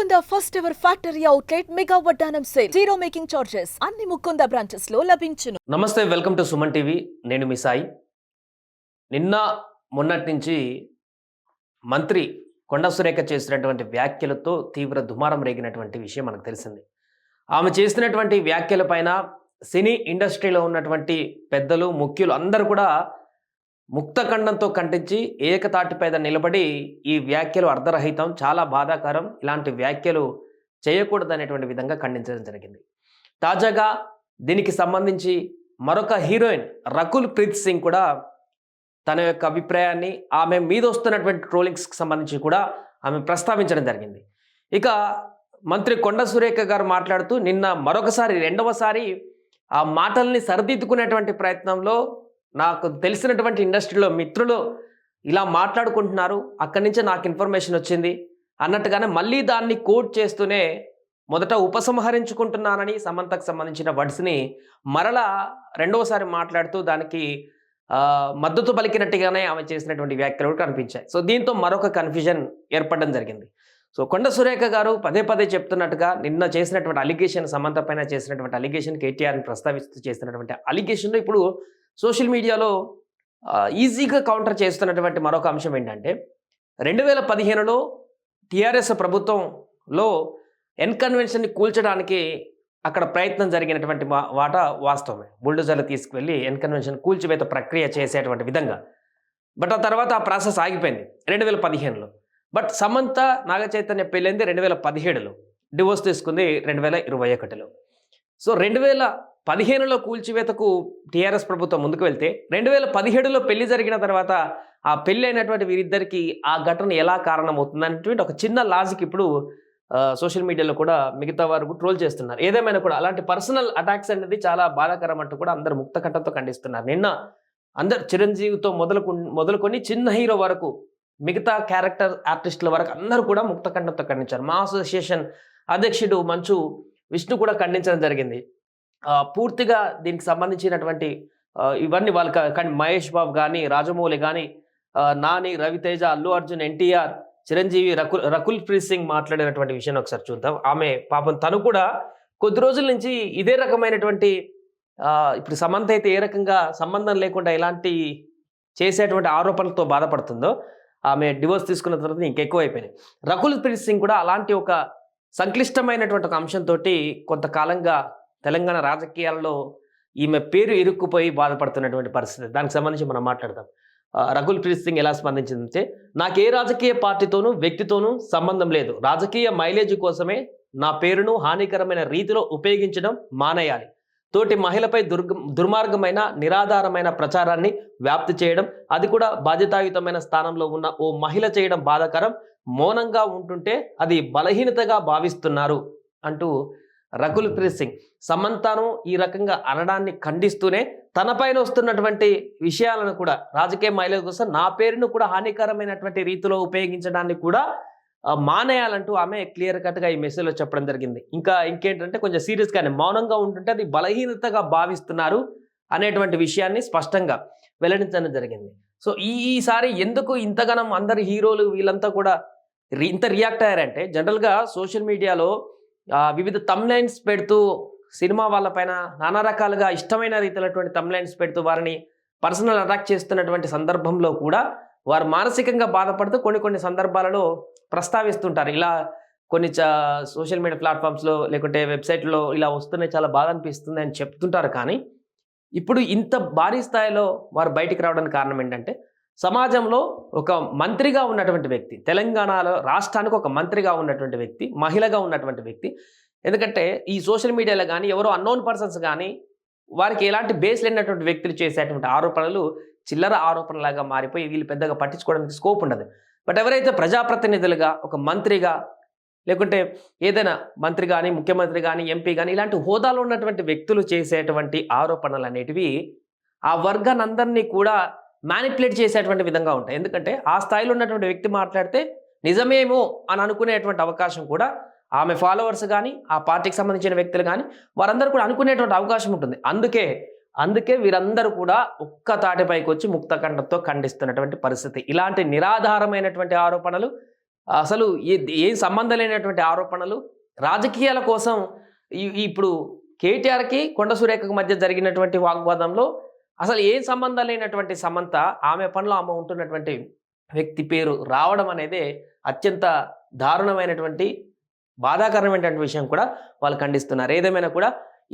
Mukunda first ever factory outlet mega వడ్డానం sale. Zero making charges అన్ని ముకుంద బ్రాంచెస్లో లభించును. నమస్తే వెల్కమ్ టు సుమన్ టీవీ. నేను మీ సాయి. నిన్న మొన్నటి నుంచి మంత్రి కొండ సురేఖ చేసినటువంటి వ్యాఖ్యలతో తీవ్ర దుమారం రేగినటువంటి విషయం మనకు తెలిసింది. ఆమె చేసినటువంటి వ్యాఖ్యలపైన సినీ ఇండస్ట్రీలో ఉన్నటువంటి పెద్దలు ముఖ్యులు అందరూ కూడా ముక్తఖండంతో కంటించి ఏకతాటిపైన నిలబడి ఈ వ్యాఖ్యలు అర్ధరహితం చాలా బాధాకరం. ఇలాంటి వ్యాఖ్యలు చేయకూడదనేటువంటి విధంగా ఖండించడం జరిగింది. తాజాగా దీనికి సంబంధించి మరొక హీరోయిన్ రకుల్ ప్రీత్ సింగ్ కూడా తన యొక్క అభిప్రాయాన్ని ఆమె మీద వస్తున్నటువంటి ట్రోలింగ్స్కి సంబంధించి కూడా ఆమె ప్రస్తావించడం జరిగింది. ఇక మంత్రి కొండ సురేఖ గారు మాట్లాడుతూ నిన్న మరొకసారి రెండవసారి ఆ మాటల్ని సరిదిద్దుకునేటువంటి ప్రయత్నంలో నాకు తెలిసినటువంటి ఇండస్ట్రీలో మిత్రులు ఇలా మాట్లాడుకుంటున్నారు. అక్కడి నుంచే నాకు ఇన్ఫర్మేషన్ వచ్చింది. అన్నట్టుగానే మళ్ళీ దాన్ని కోట్ చేస్తూనే మొదట ఉపసంహరించుకుంటున్నానని సమంతకు సంబంధించిన వర్డ్స్ని మరలా రెండవసారి మాట్లాడుతూ దానికి మద్దతు పలికినట్టుగానే ఆమె చేసినటువంటి వ్యాఖ్యలు కూడా కనిపించాయి. సో దీంతో మరొక కన్ఫ్యూజన్ ఏర్పడడం జరిగింది. సో కొండ సురేఖ గారు పదే పదే చెప్తున్నట్టుగా నిన్న చేసినటువంటి అలిగేషన్ సమంత పైన చేసినటువంటి అలిగేషన్ కేటీఆర్ని ప్రస్తావిస్తూ చేసినటువంటి అలిగేషన్లో ఇప్పుడు సోషల్ మీడియాలో ఈజీగా కౌంటర్ చేస్తున్నటువంటి మరొక అంశం ఏంటంటే రెండు వేల పదిహేనులో టీఆర్ఎస్ ప్రభుత్వంలో ఎన్కన్వెన్షన్ని కూల్చడానికి అక్కడ ప్రయత్నం జరిగినటువంటి వాట వాస్తవమే. బుల్డోజర్లు తీసుకువెళ్ళి ఎన్కన్వెన్షన్ కూల్చివేత ప్రక్రియ చేసేటువంటి విధంగా. బట్ ఆ తర్వాత ఆ ప్రాసెస్ ఆగిపోయింది రెండు వేల పదిహేనులో. బట్ సమంత నాగచైతన్య పెళ్ళింది రెండు వేల పదిహేడులో. డివోర్స్ తీసుకుంది రెండు వేల ఇరవై ఒకటిలో. సో రెండు వేల పదిహేనులో కూల్చివేతకు టీఆర్ఎస్ ప్రభుత్వం ముందుకు వెళ్తే రెండు వేల పదిహేడులో పెళ్ళి జరిగిన తర్వాత ఆ పెళ్ళి అయినటువంటి వీరిద్దరికి ఆ ఘటన ఎలా కారణమవుతుంది అనేటువంటి ఒక చిన్న లాజిక్ ఇప్పుడు సోషల్ మీడియాలో కూడా మిగతా వారు ట్రోల్ చేస్తున్నారు. ఏదేమైనా కూడా అలాంటి పర్సనల్ అటాక్స్ అనేది చాలా బాధాకరం అంటూ కూడా అందరు ముక్త ఖండిస్తున్నారు. నిన్న అందరు చిరంజీవితో మొదలుకు మొదలుకొని చిన్న హీరో వరకు మిగతా క్యారెక్టర్ ఆర్టిస్టుల వరకు అందరూ కూడా ముక్త ఖండించారు. మా అసోసియేషన్ అధ్యక్షుడు మంచు విష్ణు కూడా ఖండించడం జరిగింది. పూర్తిగా దీనికి సంబంధించినటువంటి ఇవన్నీ వాళ్ళకి కానీ మహేష్ బాబు కానీ రాజమౌళి కానీ నాని రవితేజ అల్లు అర్జున్ ఎన్టీఆర్ చిరంజీవి రకుల్ రకుల్ ప్రీత్ సింగ్ మాట్లాడినటువంటి విషయం ఒకసారి చూద్దాం. ఆమె పాపం తను కూడా కొద్ది రోజుల నుంచి ఇదే రకమైనటువంటి ఇప్పుడు సమంత అయితే ఏ రకంగా సంబంధం లేకుండా ఎలాంటి చేసేటువంటి ఆరోపణలతో బాధపడుతుందో ఆమె డివోర్స్ తీసుకున్న తర్వాత ఇంకెక్కువ అయిపోయినాయి రకుల్ ప్రీత్ సింగ్ కూడా అలాంటి ఒక సంక్లిష్టమైనటువంటి ఒక అంశంతో కొంతకాలంగా తెలంగాణ రాజకీయాల్లో ఈమె పేరు ఇరుక్కుపోయి బాధపడుతున్నటువంటి పరిస్థితి. దానికి సంబంధించి మనం మాట్లాడదాం. రఘుల్ ప్రీత్ సింగ్ ఎలా స్పందించిందంటే నాకు ఏ రాజకీయ పార్టీతోనూ వ్యక్తితోనూ సంబంధం లేదు. రాజకీయ మైలేజ్ కోసమే నా పేరును హానికరమైన రీతిలో ఉపయోగించడం మానేయాలి. తోటి మహిళపై దుర్గ దుర్మార్గమైన నిరాధారమైన ప్రచారాన్ని వ్యాప్తి చేయడం అది కూడా బాధ్యతాయుతమైన స్థానంలో ఉన్న ఓ మహిళ చేయడం బాధాకరం. మౌనంగా ఉంటుంటే అది బలహీనతగా భావిస్తున్నారు అంటూ రకుల్ ప్రీత్ సింగ్. సమంతాను ఈ రకంగా అనడాన్ని ఖండిస్తూనే తన పైన వస్తున్నటువంటి విషయాలను కూడా రాజకీయ మహిళల కోసం నా పేరును కూడా హానికరమైనటువంటి రీతిలో ఉపయోగించడాన్ని కూడా మానేయాలంటూ ఆమె క్లియర్ కట్గా ఈ మెసేజ్లో చెప్పడం జరిగింది. ఇంకా ఇంకేంటంటే కొంచెం సీరియస్గానే మౌనంగా ఉంటుంటే అది బలహీనతగా భావిస్తున్నారు అనేటువంటి విషయాన్ని స్పష్టంగా వెల్లడించడం జరిగింది. సో ఈ ఈసారి ఎందుకు ఇంతగానం అందరి హీరోలు వీళ్ళంతా కూడా ఇంత రియాక్ట్ అయ్యారంటే జనరల్గా సోషల్ మీడియాలో వివిధ తమ్లైన్స్ పెడుతూ సినిమా వాళ్ళపైన నానా రకాలుగా ఇష్టమైన రీతిలోటువంటి తమ్లైన్స్ పెడుతూ వారిని పర్సనల్ అటాక్ చేస్తున్నటువంటి సందర్భంలో కూడా వారు మానసికంగా బాధపడుతూ కొన్ని కొన్ని సందర్భాలలో ప్రస్తావిస్తుంటారు. ఇలా కొన్ని సోషల్ మీడియా ప్లాట్ఫామ్స్లో లేకుంటే వెబ్సైట్లో ఇలా వస్తున్నాయి చాలా బాధ అనిపిస్తుంది అని చెప్తుంటారు కానీ ఇప్పుడు ఇంత భారీ స్థాయిలో వారు బయటికి రావడానికి కారణం ఏంటంటే సమాజంలో ఒక మంత్రిగా ఉన్నటువంటి వ్యక్తి తెలంగాణలో రాష్ట్రానికి ఒక మంత్రిగా ఉన్నటువంటి వ్యక్తి మహిళగా ఉన్నటువంటి వ్యక్తి. ఎందుకంటే ఈ సోషల్ మీడియాలో కానీ ఎవరో అన్నోన్ పర్సన్స్ కానీ వారికి ఎలాంటి బేస్ లేనటువంటి వ్యక్తులు చేసేటువంటి ఆరోపణలు చిల్లర ఆరోపణలాగా మారిపోయి వీళ్ళు పెద్దగా పట్టించుకోవడానికి స్కోప్ ఉండదు. బట్ ఎవరైతే ప్రజాప్రతినిధులుగా ఒక మంత్రిగా లేకుంటే ఏదైనా మంత్రి కానీ ముఖ్యమంత్రి కానీ ఎంపీ కానీ ఇలాంటి హోదాలో ఉన్నటువంటి వ్యక్తులు చేసేటువంటి ఆరోపణలు అనేటివి ఆ వర్గానందరినీ కూడా మ్యానిపులేట్ చేసేటువంటి విధంగా ఉంటాయి. ఎందుకంటే ఆ స్థాయిలో ఉన్నటువంటి వ్యక్తి మాట్లాడితే నిజమేమో అని అనుకునేటువంటి అవకాశం కూడా ఆమె ఫాలోవర్స్ కానీ ఆ పార్టీకి సంబంధించిన వ్యక్తులు కానీ వారందరూ కూడా అనుకునేటువంటి అవకాశం ఉంటుంది. అందుకే అందుకే వీరందరూ కూడా ఒక్క తాటిపైకి వచ్చి ముక్తఖండంతో ఖండిస్తున్నటువంటి పరిస్థితి. ఇలాంటి నిరాధారమైనటువంటి ఆరోపణలు అసలు ఏ- ఏం సంబంధం లేనటువంటి ఆరోపణలు రాజకీయాల కోసం ఈ- ఇప్పుడు కేటీఆర్కి కొండ సురేఖకు మధ్య జరిగినటువంటి వాగ్వాదంలో అసలు ఏం సంబంధం లేనటువంటి సమంత ఆమె పనిలో ఆమె ఉంటున్నటువంటి వ్యక్తి పేరు రావడం అనేది అత్యంత దారుణమైనటువంటి బాధాకరమైనటువంటి విషయం కూడా వాళ్ళు ఖండిస్తున్నారు. ఏదేమైనా కూడా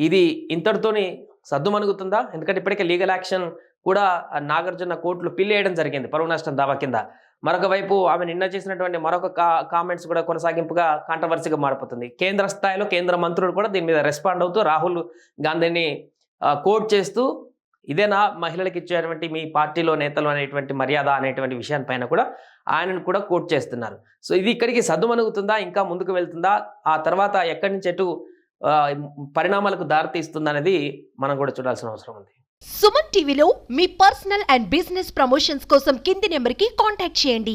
ఇది ఇంతటితోని సద్దుమణుగుతుందా ఎందుకంటే ఇప్పటికే లీగల్ యాక్షన్ కూడా నాగార్జున కోర్టులు పిల్లేయడం జరిగింది పరువు నష్టం దావా కింద. మరొక వైపు ఆమె నిన్న చేసినటువంటి మరొక కా కామెంట్స్ కూడా కొనసాగింపుగా కాంట్రవర్సీగా మారిపోతుంది. కేంద్ర స్థాయిలో కేంద్ర మంత్రులు కూడా దీని మీద రెస్పాండ్ అవుతూ రాహుల్ గాంధీని కోర్ట్ కోట్ చేస్తూ ఇదేనా మహిళలకు ఇచ్చేటువంటి మీ పార్టీలో నేతలు అనేటువంటి మర్యాద అనేటువంటి విషయాన్ని కూడా ఆయనను కూడా కోట్ చేస్తున్నారు. సో ఇది ఇక్కడికి సద్దుమనుగుతుందా ఇంకా ముందుకు వెళ్తుందా? ఆ తర్వాత ఎక్కడి నుంచి ఎటు పరిణామాలకు దారితీస్తుందా అనేది మనం కూడా చూడాల్సిన అవసరం ఉంది. సుమన్ టీవీలో మీ పర్సనల్ అండ్ బిజినెస్ ప్రమోషన్స్ కోసం కింది నెంబర్కి కాంటాక్ట్ చేయండి.